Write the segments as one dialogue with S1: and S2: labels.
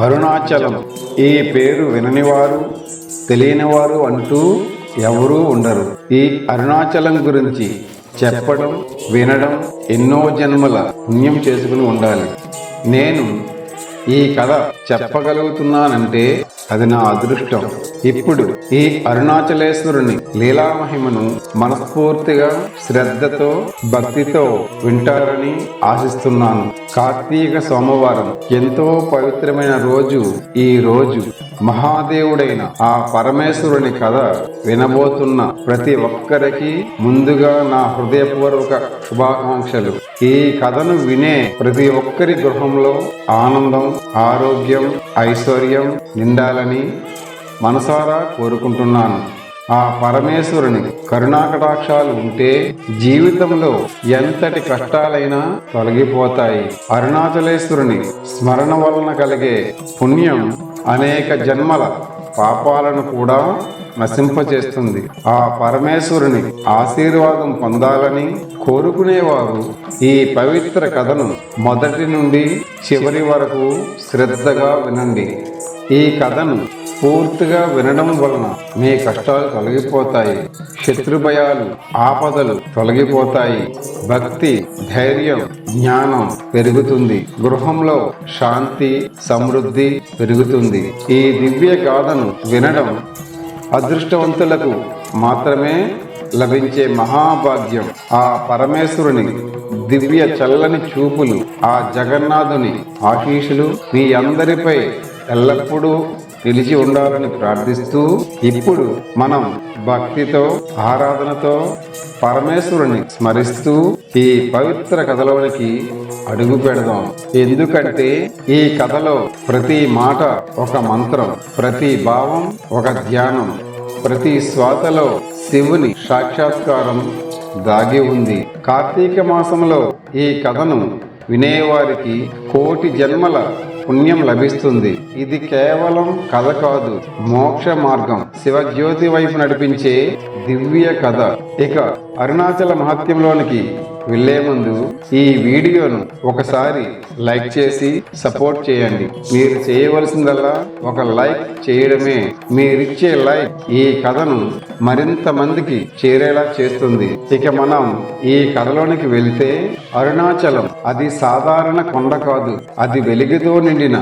S1: అరుణాచలం. ఈ పేరు విననివారు తెలియనివారు అంటూ ఎవరూ ఉండరు. ఈ అరుణాచలం గురించి చెప్పడం వినడం ఎన్నో జన్మల పుణ్యం చేసుకుని ఉండాలి. నేను ఈ కథ చెప్పగలుగుతున్నానంటే అది నా అదృష్టం. ఇప్పుడు ఈ అరుణాచలేశ్వరుని లీలామహిమను మనస్ఫూర్తిగా శ్రద్ధతో భక్తితో వింటారని ఆశిస్తున్నాను. కార్తీక సోమవారం ఎంతో పవిత్రమైన రోజు ఈ రోజు. మహాదేవుడైన ఆ పరమేశ్వరుని కథ వినబోతున్న ప్రతి ఒక్కరికి ముందుగా నా హృదయపూర్వక శుభాకాంక్షలు. ఈ కథను వినే ప్రతి ఒక్కరి గృహంలో ఆనందం ఆరోగ్యం ఐశ్వర్యం నిండాలని మనసారా కోరుకుంటున్నాను. ఆ పరమేశ్వరుని కరుణాకటాక్షాలు ఉంటే జీవితంలో ఎంతటి కష్టాలైనా తొలగిపోతాయి. అరుణాచలేశ్వరుని స్మరణ వలన కలిగే పుణ్యం అనేక జన్మల పాపాలను కూడా నశింపచేస్తుంది. ఆ పరమేశ్వరుని ఆశీర్వాదం పొందాలని కోరుకునేవారు ఈ పవిత్ర కథను మొదటి నుండి చివరి వరకు శ్రద్ధగా వినండి. ఈ కథను పూర్తిగా వినడం వలన మీ కష్టాలు తొలగిపోతాయి. శత్రుభయాలు ఆపదలు తొలగిపోతాయి. భక్తి ధైర్యం జ్ఞానం పెరుగుతుంది. గృహంలో శాంతి సమృద్ధి పెరుగుతుంది. ఈ దివ్య గాథను వినడం అదృష్టవంతులకు మాత్రమే లభించే మహాభాగ్యం. ఆ పరమేశ్వరుని దివ్య చల్లని చూపులు ఆ జగన్నాథుని ఆశీషులు మీ అందరిపై ఎల్లప్పుడూ నిలిచి ఉండాలని ప్రార్థిస్తూ ఇప్పుడు మనం భక్తితో ఆరాధనతో పరమేశ్వరుని స్మరిస్తూ ఈ పవిత్ర కథలోనికి అడుగు పెడదాం. ఎందుకంటే ఈ కథలో ప్రతి మాట ఒక మంత్రం ప్రతి భావం ఒక ధ్యానం ప్రతి శ్వాసలో శివుని సాక్షాత్కారం దాగి ఉంది. కార్తీక మాసంలో ఈ కథను వినేవారికి కోటి జన్మల పుణ్యం లభిస్తుంది. ఇది కేవలం కథ కాదు మోక్ష మార్గం. శివజ్యోతి వైపు నడిపించే దివ్య కథ. ఇక అరుణాచల మహత్యంలోనికి వెళ్ళే ముందు ఈ వీడియోను ఒకసారి లైక్ చేసి సపోర్ట్ చేయండి. మీరు చేయవలసిందల్లా ఒక లైక్ చేయడమే మీరిచ్చే లైక్ ఈ కథను మరింత మందికి చేరేలా చేస్తుంది. ఇక మనం ఈ కథలోనికి వెళ్తే అరుణాచలం అది సాధారణ కొండ కాదు. అది వెలుగుతో నిండిన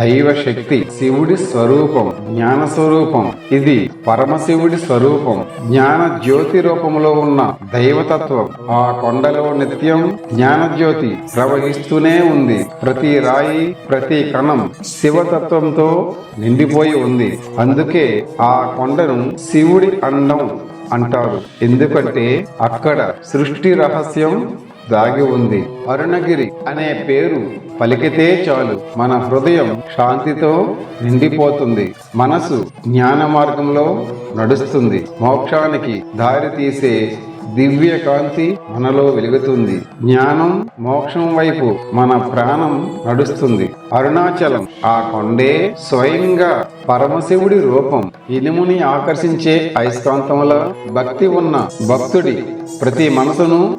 S1: దైవ శక్తి శివుడి స్వరూపం జ్ఞాన స్వరూపం ఇది పరమశివుడి స్వరూపం జ్ఞాన జ్యోతి రూపంలో ఉన్న దైవతత్వం. ఆ కొండలో నిత్యం జ్ఞానజ్యోతి ప్రవహిస్తూనే ఉంది. ప్రతి రాయి ప్రతి కణం శివతత్వంతో నిండిపోయి ఉంది. అందుకే ఆ కొండను శివుడి అండం అంటారు. ఎందుకంటే అక్కడ సృష్టి రహస్యం దాగి ఉంది. అరుణగిరి అనే పేరు పలికితే చాలు. మన హృదయం శాంతితో నిండిపోతుంది. మనసు జ్ఞాన మార్గంలో నడుస్తుంది. మోక్షానికి దారి తీసే దివ్య కాంతి మనలో వెలుగుతుంది. జ్ఞానం మోక్షం వైపు మన ప్రాణం నడుస్తుంది. అరుణాచలం ఆ కొండే స్వయంగా పరమశివుడి రూపం ఇనుముని ఆకర్షించే అయస్కాంతముల భక్తి ఉన్న భక్తుడి ప్రతి మనసును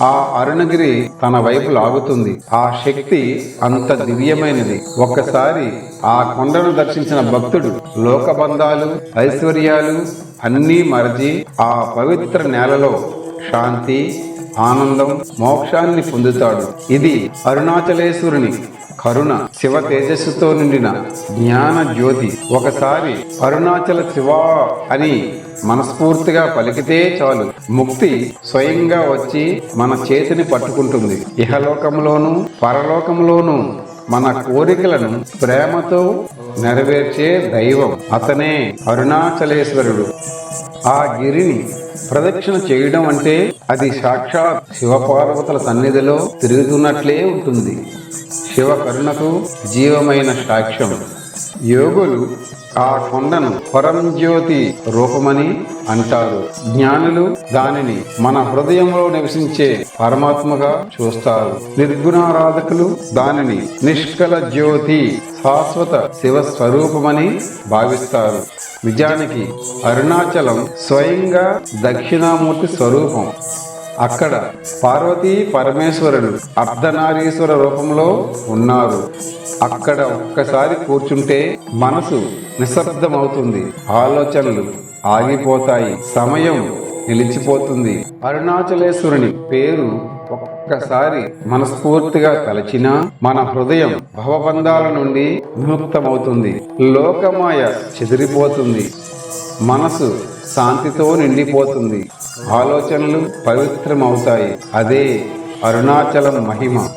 S1: ఆ అరుణగిరి తన వైపు లాగుతుంది. ఆ శక్తి అంత దివ్యమైనది. ఒక్కసారి ఆ కొండను దర్శించిన భక్తుడు లోకబంధాలు ఐశ్వర్యాలు అన్నీ మరచి ఆ పవిత్ర నేలలో శాంతి ఆనందం మోక్షాన్ని పొందుతాడు. ఇది అరుణాచలేశ్వరుని కరుణ శివ తేజస్సుతో నిండిన జ్ఞాన జ్యోతి ఒకసారి అరుణాచల శివ అని మనస్ఫూర్తిగా పలికితే చాలు. ముక్తి స్వయంగా వచ్చి మన చేతిని పట్టుకుంటుంది. ఇహలోకంలోను పరలోకంలోను మన కోరికలను ప్రేమతో నెరవేర్చే దైవం అతనే అరుణాచలేశ్వరుడు. ఆ గిరిని ప్రదక్షిణ చేయడం అంటే అది సాక్షాత్ శివపార్వతుల సన్నిధిలో తిరుగుతున్నట్లే ఉంటుంది. శివ కరుణకు జీవమైన సాక్ష్యం. యోగులు ఆ కొండను పరంజ్యోతి రూపమని అంటారు. జ్ఞానులు దానిని మన హృదయంలో నివసించే పరమాత్మగా చూస్తారు. నిర్గుణారాధకులు దానిని నిష్కల జ్యోతి శాశ్వత శివ స్వరూపమని భావిస్తారు. నిజానికి అరుణాచలం స్వయంగా దక్షిణామూర్తి స్వరూపం. అక్కడ పార్వతీ పరమేశ్వరుడు అర్ధనారీశ్వర రూపంలో ఉన్నారు. అక్కడ ఒక్కసారి కూర్చుంటే మనసు నిశ్శబ్దమవుతుంది. ఆలోచనలు ఆగిపోతాయి. సమయం నిలిచిపోతుంది. అరుణాచలేశ్వరుని పేరు ఒక్కసారి మనస్ఫూర్తిగా తలచినా మన హృదయం భవబంధాల నుండి విముక్తమవుతుంది. లోకమాయ చెదిరిపోతుంది. మనసు శాంతితో నిండిపోతుంది. ఆలోచనలు పవిత్రమవుతాయి. అదే అరుణాచలం మహిమ.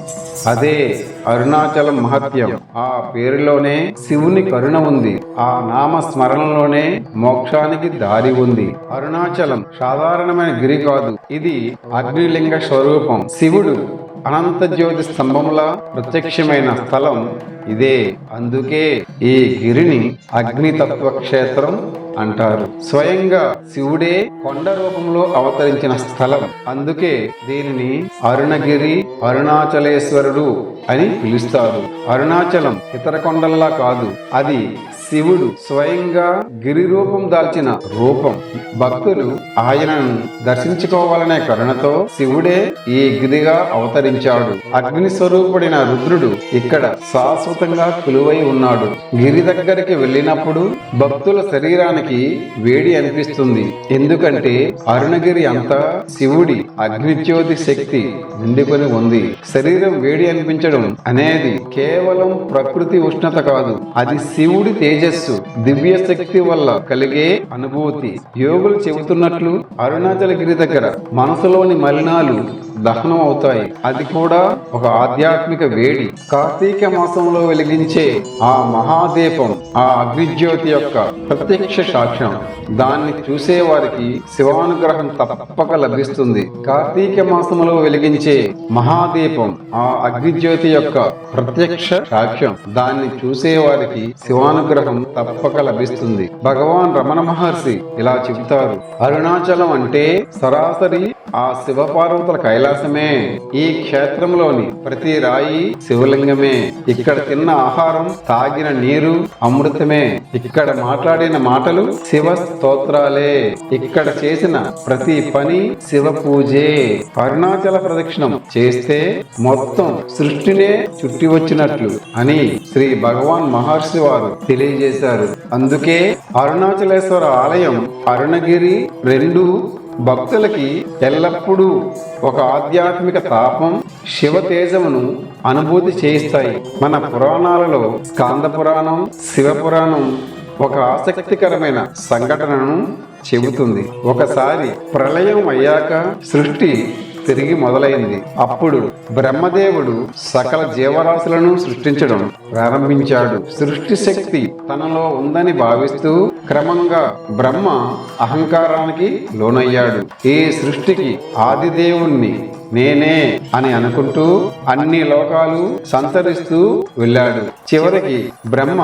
S1: అదే అరుణాచలం మహత్యం. ఆ పేరులోనే శివుని కరుణ ఉంది. ఆ నామ స్మరణలోనే మోక్షానికి దారి ఉంది. అరుణాచలం సాధారణమైన గిరి కాదు. ఇది అగ్నిలింగ స్వరూపం. శివుడు అనంత జ్యోతి స్తంభంలా ప్రత్యక్షమైన స్థలం ఇదే. అందుకే ఈ గిరిని అగ్నితత్వ క్షేత్రం అంటారు. స్వయంగా శివుడే కొండ రూపంలో అవతరించిన స్థలం. అందుకే దీనిని అరుణగిరి అరుణాచలేశ్వరుడు అని పిలుస్తారు. అరుణాచలం ఇతర కొండల్లా కాదు. అది శివుడు స్వయంగా గిరి రూపం దాల్చిన రూపం. భక్తులు ఆయనను దర్శించుకోవాలనే కరుణతో శివుడే ఈ గిరిగా అవతరించాడు. అగ్ని స్వరూపుడైన రుద్రుడు ఇక్కడ శాశ్వతంగా కొలువై ఉన్నాడు. గిరి దగ్గరికి వెళ్ళినప్పుడు భక్తుల శరీరానికి వేడి అనిపిస్తుంది. ఎందుకంటే అరుణగిరి అంతా శివుడి అగ్నిజ్యోతి శక్తి నిండుకొని ఉంది. శరీరం వేడి అనిపించడం అనేది కేవలం ప్రకృతి ఉష్ణత కాదు. అది శివుడి తేజస్సు దివ్య శక్తి వల్ల కలిగే అనుభూతి. యోగులు చెబుతున్నట్లు అరుణాచలగిరి దగ్గర మనసులోని మలినాలు దహనం అవుతాయి. అది కూడా ఒక ఆధ్యాత్మిక వేడి. కార్తీక మాసంలో వెలిగించే ఆ మహాదీపం ఆ అగ్నిజ్యోతి యొక్క ప్రత్యక్ష సాక్ష్యం. దాన్ని చూసే వారికి శివానుగ్రహం తప్పక లభిస్తుంది. కార్తీక మాసములో వెలిగించే మహాదీపం ఆ అగ్నిజ్యోతి యొక్క ప్రత్యక్ష సాక్ష్యం దాన్ని చూసే వారికి శివానుగ్రహం తప్పక లభిస్తుంది. భగవాన్ రమణ మహర్షి ఇలా చెబుతారు అరుణాచలం అంటే సరాసరి ఆ శివపార్వతుల కైలాసమే. ఈ క్షేత్రంలోని ప్రతి రాయి శివలింగమే. ఇక్కడ తిన్న ఆహారం తాగిన నీరు అమృతమే. ఇక్కడ మాట్లాడిన మాటలు శివ స్తోత్రాలే. ఇక్కడ చేసిన ప్రతి పని శివ పూజే. అరుణాచల ప్రదక్షిణం చేస్తే మొత్తం సృష్టినే చుట్టి వచ్చినట్లు అని శ్రీ భగవాన్ మహర్షి వారు తెలియజేశారు. అందుకే అరుణాచలేశ్వర ఆలయం అరుణగిరి రెండు భక్తులకి ఎల్లప్పుడూ ఒక ఆధ్యాత్మిక తాపం శివ తేజమును అనుభూతి చేయిస్తాయి. మన పురాణాలలో స్కాంద పురాణం శివ పురాణం ఒక ఆసక్తికరమైన సంఘటనను చెబుతుంది. ఒకసారి ప్రళయం అయ్యాక సృష్టి తిరిగి మొదలైంది. అప్పుడు బ్రహ్మదేవుడు సకల జీవరాశులను సృష్టించడం ప్రారంభించాడు. సృష్టి శక్తి తనలో ఉందని భావిస్తూ క్రమంగా బ్రహ్మ అహంకారానికి లోనయ్యాడు. ఈ సృష్టికి ఆదిదేవుణ్ణి నేనే అని అనుకుంటూ అన్ని లోకాలు సంతరిస్తూ వెళ్ళాడు. చివరికి బ్రహ్మ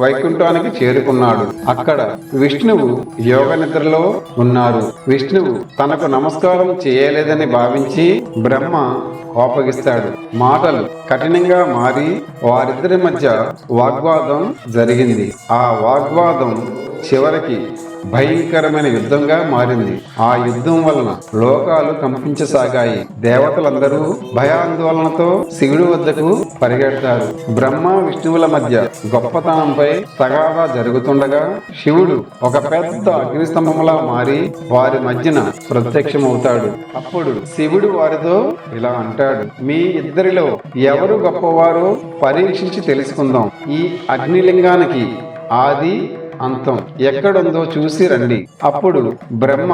S1: వైకుంఠానికి చేరుకున్నాడు. అక్కడ విష్ణువు యోగ నిద్రలో ఉన్నారు. విష్ణువు తనకు నమస్కారం చేయలేదని భావించి బ్రహ్మ కోపగిస్తాడు. మాటలు కఠినంగా మారి వారిద్దరి మధ్య వాగ్వాదం జరిగింది. ఆ వాగ్వాదం చివరికి భయంకరమైన యుద్ధంగా మారింది. ఆ యుద్ధం వలన లోకాలు కంపించసాగాయి. దేవతలందరూ భయాందోళనతో శివుడి వద్దకు పరిగెడతారు. బ్రహ్మ విష్ణువుల మధ్య గొప్పతనంపై తగాదా జరుగుతుండగా శివుడు ఒక పెద్ద అగ్నిస్తంభంలా మారి వారి మధ్యన ప్రత్యక్షమవుతాడు. అప్పుడు శివుడు వారితో ఇలా అంటాడు మీ ఇద్దరిలో ఎవరు గొప్పవారో పరీక్షించి తెలుసుకుందాం. ఈ అగ్నిలింగానికి ఆది అంతం. ఎక్కడుందో చూసి రండి. అప్పుడు బ్రహ్మ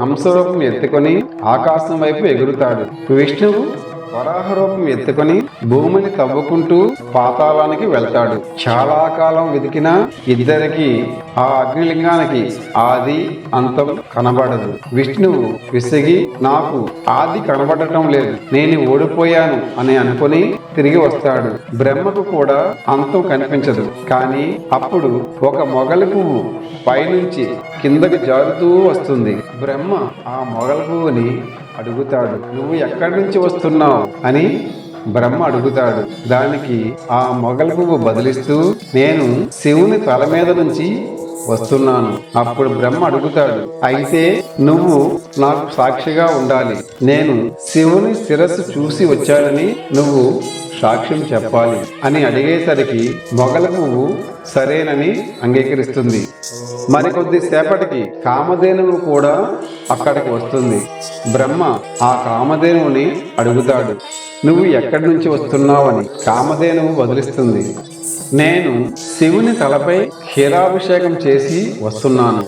S1: హంసరూపం ఎత్తుకొని ఆకాశం వైపు ఎగురుతాడు. విష్ణువు వరాహ రూపం ఎత్తుకొని భూమిని తవ్వుకుంటూ పాతాళానికి వెళ్తాడు. చాలా కాలం వెతికినా ఇద్దరికి ఆ అగ్నిలింగానికి ఆది అంతం కనబడదు. విష్ణువు విసిగి నాకు ఆది కనబడటం లేదు. నేను ఓడిపోయాను అని అనుకుని తిరిగి వస్తాడు. బ్రహ్మకు కూడా అంతం కనిపించదు. కానీ అప్పుడు ఒక మొగలి పువ్వు పైనుంచి కిందకు జారుతూ వస్తుంది. బ్రహ్మ ఆ మొగల పువ్వుని అడుగుతాడు. నువ్వు ఎక్కడి నుంచి వస్తున్నావు? అని బ్రహ్మ అడుగుతాడు. దానికి ఆ మొగలకు బదిలిస్తూ నేను శివుని తల మీద నుంచి వస్తున్నాను. అప్పుడు బ్రహ్మ అడుగుతాడు అయితే నువ్వు నాకు సాక్షిగా ఉండాలి. నేను శివుని శిరస్సు చూసి వచ్చానని నువ్వు సాక్ష్యం చెప్పాలి అని అడిగేసరికి మొగల పువ్వు సరేనని అంగీకరిస్తుంది. మరికొద్ది సేపటికి కామధేనువు కూడా అక్కడికి వస్తుంది. బ్రహ్మ ఆ కామధేనువుని అడుగుతాడు నువ్వు ఎక్కడి నుంచి వస్తున్నావని కామధేనువు వదిలిస్తుంది నేను శివుని తలపై క్షీరాభిషేకం చేసి వస్తున్నాను.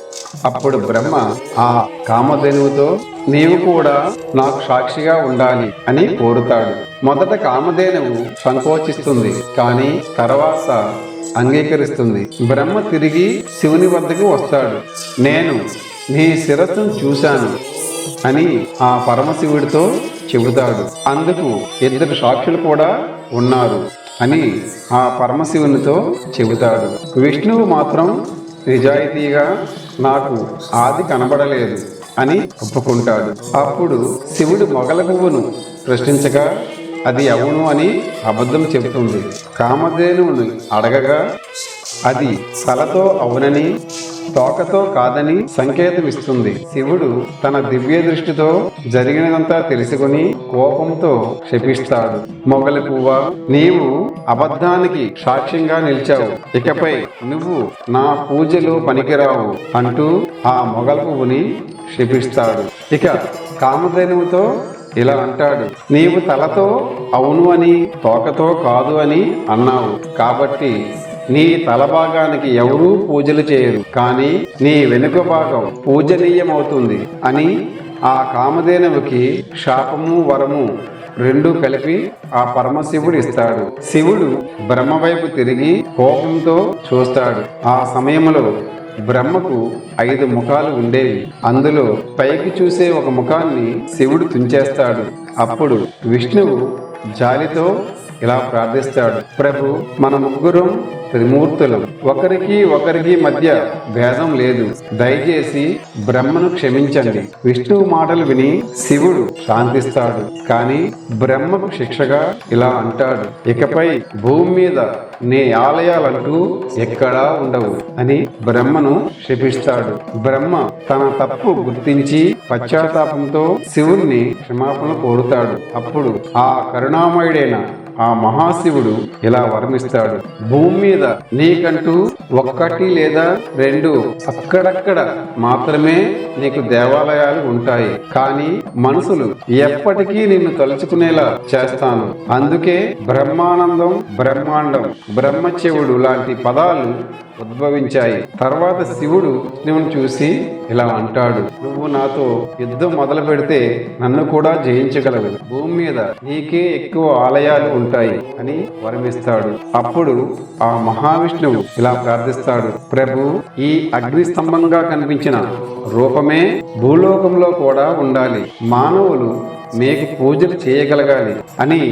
S1: అప్పుడు బ్రహ్మ ఆ కామధేనువుతో నీవు కూడా నాకు సాక్షిగా ఉండాలి అని కోరుతాడు. మొదట కామధేనువు సంకోచిస్తుంది కానీ తర్వాత అంగీకరిస్తుంది. బ్రహ్మ తిరిగి శివుని వద్దకు వస్తాడు. నేను నీ శిరస్సును చూశాను అని ఆ పరమశివుడితో చెబుతాడు. అందుకు ఇద్దరు సాక్షులు కూడా ఉన్నారు అని ఆ పరమశివునితో చెబుతాడు. విష్ణువు మాత్రం నిజాయితీగా నాకు ఆది కనబడలేదు అని ఒప్పుకుంటాడు. అప్పుడు శివుడు మొగల పువ్వును ప్రశ్నించగా అది అవును అని అబద్ధం చెబుతుంది. కామధేనువుని అడగగా అది తలతో అవునని తోకతో కాదని సంకేతం ఇస్తుంది శివుడు తన దివ్య దృష్టితో జరిగినదంతా తెలుసుకుని కోపంతో క్షపిస్తాడు మొగలి పువ్వ నీవు అబద్ధానికి సాక్ష్యంగా నిలిచావు. ఇకపై నువ్వు నా పూజలు పనికిరావు అంటూ ఆ మొగల పువ్వుని క్షపిస్తాడు ఇక కామధేనువుతో ఇలా అంటాడు. నీవు తలతో అవును అని తోకతో కాదు అని అన్నావు. కాబట్టి నీ తల భాగానికి ఎవరూ పూజలు చేయరు. కానీ నీ వెనుక భాగం పూజనీయమవుతుంది అని ఆ కామధేనువుకి శాపము వరము రెండు కలిపి ఆ పరమశివుడు ఇస్తాడు. శివుడు బ్రహ్మ వైపు తిరిగి కోపంతో చూస్తాడు. ఆ సమయంలో బ్రహ్మకు ఐదు ముఖాలు ఉండేవి. అందులో పైకి చూసే ఒక ముఖాన్ని శివుడు తుంచేస్తాడు. అప్పుడు విష్ణువు జాలితో ఇలా ప్రార్థిస్తాడు. ప్రభు మన ముగ్గురం త్రిమూర్తులు. ఒకరికి ఒకరికి మధ్య భేదం లేదు. దయచేసి బ్రహ్మను క్షమించండి. విష్ణువు మాటలు విని శివుడు శాంతిస్తాడు. కానీ బ్రహ్మకు శిక్షగా ఇలా అంటాడు. ఇకపై భూమి మీద నీ ఆలయాలంటూ ఎక్కడా ఉండవు అని బ్రహ్మను శపిస్తాడు. బ్రహ్మ తన తప్పు గుర్తించి పశ్చాత్తాపంతో శివుణ్ణి క్షమాపణ కోరుతాడు. అప్పుడు ఆ కరుణామయుడైన ఆ మహాశివుడు ఇలా వర్మిస్తాడు భూమి మీద నీకంటూ ఒక్కటి లేదా రెండు అక్కడక్కడ మాత్రమే నీకు దేవాలయాలు ఉంటాయి. కానీ మనుషులు ఎప్పటికీ నిన్ను తలుచుకునేలా చేస్తాను. అందుకే బ్రహ్మానందం బ్రహ్మాండం బ్రహ్మశివుడు లాంటి పదాలు ఉద్భవించాయి. తర్వాత శివుడు నువ్వు చూసి ఇలా అంటాడు. నువ్వు నాతో యుద్ధం మొదలు పెడితే నన్ను కూడా జయించగలవు. భూమి మీద నీకే ఎక్కువ ఆలయాలు ఉంటాయి అని వరమిస్తాడు. అప్పుడు ఆ మహావిష్ణువు ఇలా ప్రార్థిస్తాడు. ప్రభు ఈ అగ్ని స్తంభంగా కనిపించిన రూపమే భూలోకంలో కూడా ఉండాలి. మానవులు మీకు పూజలు చేయగలగాలి అని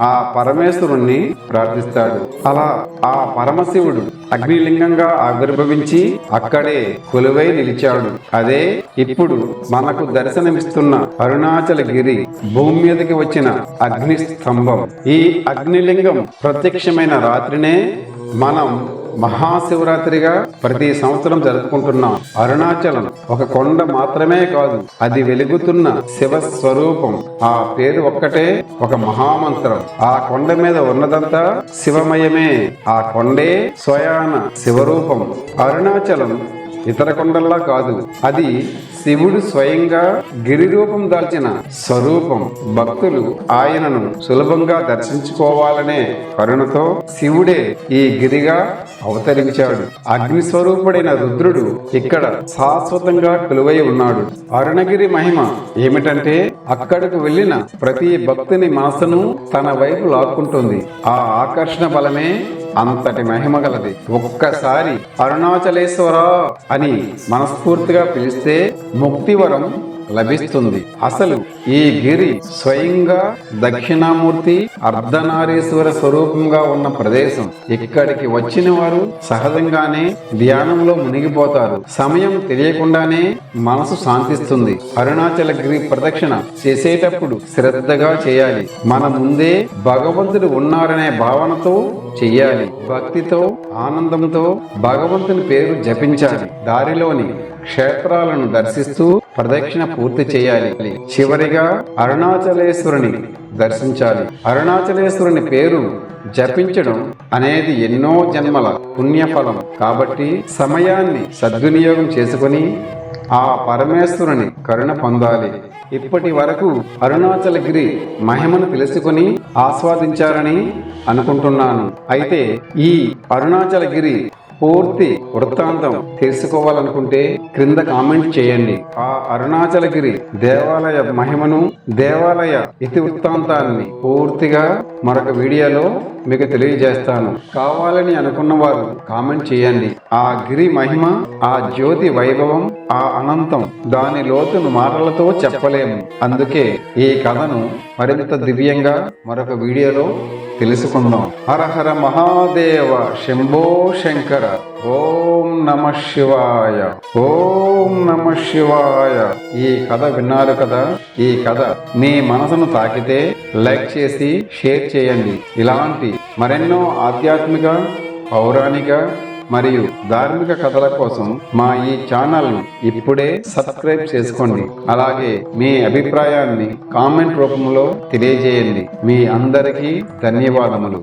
S1: ఆ పరమేశ్వరుణ్ణి ప్రార్థిస్తాడు. అలా ఆ పరమశివుడు అగ్నిలింగంగా ఆవిర్భవించి అక్కడే కొలువై నిలిచాడు. అదే ఇప్పుడు మనకు దర్శనమిస్తున్న అరుణాచల గిరి భూమి మీదకి వచ్చిన అగ్ని స్తంభం ఈ అగ్నిలింగం ప్రత్యక్షమైన రాత్రినే మనం మహాశివరాత్రిగా ప్రతి సంవత్సరం జరుపుకుంటున్నాం అరుణాచలం ఒక కొండ మాత్రమే కాదు అది వెలుగుతున్న శివ స్వరూపం. ఆ పేరు ఒక్కటే ఒక మహామంత్రం. ఆ కొండ మీద ఉన్నదంతా శివమయమే. ఆ కొండే స్వయాన శివరూపం. అరుణాచలం ఇతర కొండల్లా కాదు. అది శివుడు స్వయంగా గిరి రూపం దాల్చిన స్వరూపం. భక్తులు ఆయనను సులభంగా దర్శించుకోవాలనే కరుణతో శివుడే ఈ గిరిగా అవతరించాడు. అగ్ని స్వరూపుడైన రుద్రుడు ఇక్కడ శాశ్వతంగా కొలువై ఉన్నాడు. అరుణగిరి మహిమ ఏమిటంటే అక్కడకు వెళ్ళిన ప్రతి భక్తుని మనసును తన వైపు లాక్కుంటుంది. ఆ ఆకర్షణ బలమే అంతటి మహిమ గలది. ఒక్కసారి అరుణాచలేశ్వర అని మనస్ఫూర్తిగా పిలిస్తే ముక్తివరం లభిస్తుంది. అసలు ఈ గిరి స్వయంగా దక్షిణామూర్తి అర్ధనారీశ్వర స్వరూపంగా ఉన్న ప్రదేశం. ఇక్కడికి వచ్చిన వారు సహజంగానే ధ్యానంలో మునిగిపోతారు. సమయం తెలియకుండానే మనసు శాంతిస్తుంది. అరుణాచల గిరి ప్రదక్షిణ చేసేటప్పుడు శ్రద్ధగా చేయాలి. మన ముందే భగవంతుడు ఉన్నారనే భావనతో చెయ్యాలి. భక్తితో ఆనందంతో భగవంతుని పేరు జపించాలి. దారిలోని క్షేత్రాలను దర్శిస్తూ ప్రదక్షిణ పూర్తి చేయాలి. చివరిగా అరుణాచలేశ్వరుని దర్శించాలి. అరుణాచలేశ్వరుని పేరు జపించడం అనేది ఎన్నో జన్మల పుణ్యఫలం. కాబట్టి సమయాన్ని సద్వినియోగం చేసుకొని ఆ పరమేశ్వరుని కరుణ పొందాలి. ఇప్పటి వరకు అరుణాచలగిరి మహిమను తెలుసుకొని ఆస్వాదించారని అనుకుంటున్నాను. అయితే ఈ అరుణాచలగిరి పూర్తి వృత్తాంతం తెలుసుకోవాలనుకుంటే క్రింద కామెంట్ చేయండి. ఆ అరుణాచలగిరి దేవాలయ మహిమను దేవాలయ ఇతి వృత్తాంతాన్ని పూర్తిగా మరొక వీడియోలో మీకు తెలియజేస్తాను. కావాలని అనుకున్న వారు కామెంట్ చేయండి. ఆ గిరి మహిమ ఆ జ్యోతి వైభవం ఆ అనంతం దాని లోతును మాటలతో చెప్పలేము. అందుకే ఈ కథను మరింత దివ్యంగా మరొక వీడియోలో తెలుసుకుందాం. హర హర మహాదేవ శంభో శంకర. ఓం నమ శివాయ. ఓం నమ శివాయ. ఈ కథ విన్నారు కదా? ఈ కథ మీ మనసును తాకితే లైక్ చేసి షేర్ చేయండి. ఇలాంటి మరెన్నో ఆధ్యాత్మిక పౌరాణిక మరియు ధార్మిక కథల కోసం మా ఈ ఛానల్ను ఇప్పుడే సబ్స్క్రైబ్ చేసుకోండి. అలాగే మీ అభిప్రాయాన్ని కామెంట్ రూపంలో తెలియజేయండి. మీ అందరికీ ధన్యవాదములు.